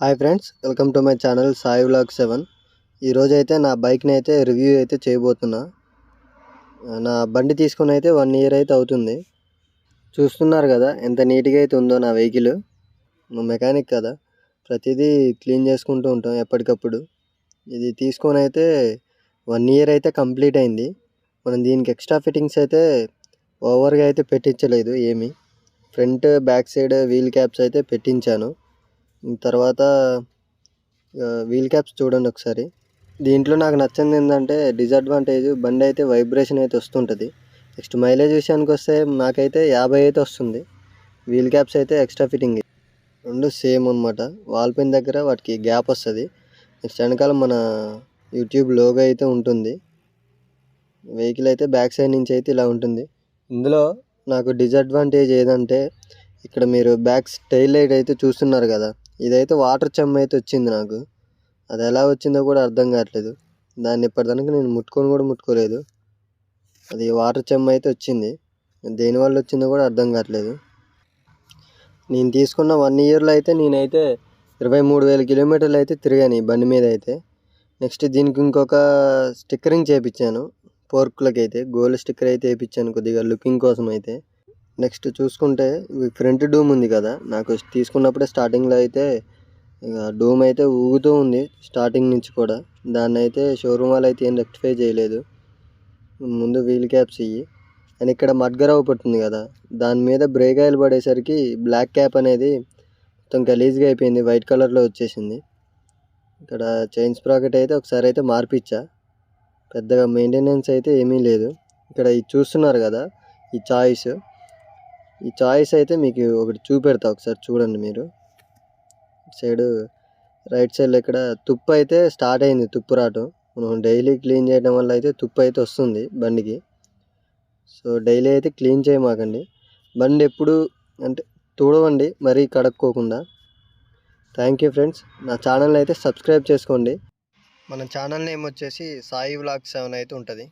Hi friends welcome to my channel Sai vlog seven. ఈరోజు అయితే నా బైక్ని అయితే రివ్యూ అయితే చేయబోతున్నా. నా బండి తీసుకొని అయితే వన్ ఇయర్ అయితే అవుతుంది. చూస్తున్నారు కదా ఎంత నీట్గా అయితే ఉందో నా వెహికల్. మెకానిక్ కదా ప్రతిదీ క్లీన్ చేసుకుంటూ ఉంటాం ఎప్పటికప్పుడు. ఇది తీసుకొని అయితే వన్ ఇయర్ అయితే కంప్లీట్ అయింది. మనం దీనికి ఎక్స్ట్రా ఫిట్టింగ్స్ అయితే ఓవర్గా అయితే పెట్టించలేదు ఏమి. Front back side wheel caps అయితే పెట్టించాను. తర్వాత వీల్ క్యాప్స్ చూడండి ఒకసారి. దీంట్లో నాకు నచ్చింది ఏంటంటే డిసడ్వాంటేజ్ బండి అయితే వైబ్రేషన్ అయితే వస్తుంటుంది. నెక్స్ట్ మైలేజ్ విషయానికి వస్తే నాకైతే యాభై అయితే వస్తుంది. వీల్ క్యాప్స్ అయితే ఎక్స్ట్రా ఫిట్టింగ్. రెండు సేమ్ అనమాట వాల్పిన్ దగ్గర వాటికి గ్యాప్ వస్తుంది. నెక్స్ట్ వెనకాల మన యూట్యూబ్ లోగో అయితే ఉంటుంది. వెహికల్ అయితే బ్యాక్ సైడ్ నుంచి అయితే ఇలా ఉంటుంది. ఇందులో నాకు డిసడ్వాంటేజ్ ఏదంటే ఇక్కడ మీరు బ్యాక్ టైల్ లైట్ అయితే చూస్తున్నారు కదా. ఇదైతే వాటర్ చెమ్మ అయితే వచ్చింది నాకు. అది ఎలా వచ్చిందో కూడా అర్థం కావట్లేదు. దాన్ని ఇప్పటిదానికి నేను ముట్టుకొని కూడా ముట్టుకోలేదు. అది వాటర్ చెమ్మ అయితే వచ్చింది దేనివల్ల వచ్చిందో కూడా అర్థం కావట్లేదు. నేను తీసుకున్న వన్ ఇయర్లో అయితే నేనైతే ఇరవై మూడు వేల కిలోమీటర్లు అయితే తిరిగాను ఈ బండి మీద అయితే. నెక్స్ట్ దీనికి ఇంకొక స్టిక్కరింగ్ చేయించాను పోర్కులకి అయితే గోల్డ్ స్టిక్కర్ అయితే వేయించాను కొద్దిగా లుకింగ్ కోసం అయితే. నెక్స్ట్ చూసుకుంటే ఫ్రంట్ డూమ్ ఉంది కదా నాకు తీసుకున్నప్పుడే స్టార్టింగ్లో అయితే ఇక డూమ్ అయితే ఊగుతూ ఉంది స్టార్టింగ్ నుంచి కూడా. దాన్ని అయితే షోరూమ్ వాళ్ళు అయితే ఏం రెక్టిఫై చేయలేదు. ముందు వీల్ క్యాప్స్ ఇవి అండ్ ఇక్కడ మడ్గరావు పట్టింది కదా దాని మీద బ్రేక్ ఆయిల్ పడేసరికి బ్లాక్ క్యాప్ అనేది మొత్తం గలీజ్గా అయిపోయింది వైట్ కలర్లో వచ్చేసింది. ఇక్కడ చైన్ స్ప్రాకెట్ అయితే ఒకసారి అయితే మార్పిచ్చా. పెద్దగా మెయింటెనెన్స్ అయితే ఏమీ లేదు. ఇక్కడ ఇది చూస్తున్నారు కదా ఈ చాయిస్ ఈ చాయిస్ అయితే మీకు ఒకటి చూపెడతా ఒకసారి చూడండి మీరు. సైడ్ రైట్ సైడ్లో ఇక్కడ తుప్పు అయితే స్టార్ట్ అయింది తుప్పు రావటం. మనం డైలీ క్లీన్ చేయడం వల్ల అయితే తుప్పు అయితే వస్తుంది బండికి. సో డైలీ అయితే క్లీన్ చేయమాకండి. బండి ఎప్పుడు అంటే తుడవండి మరీ కడుక్కోకుండా. Thank you friends. నా ఛానల్ని అయితే సబ్స్క్రైబ్ చేసుకోండి. మన ఛానల్ నేమ్ వచ్చేసి సాయి వ్లాగ్ సెవెన్ అయితే ఉంటుంది.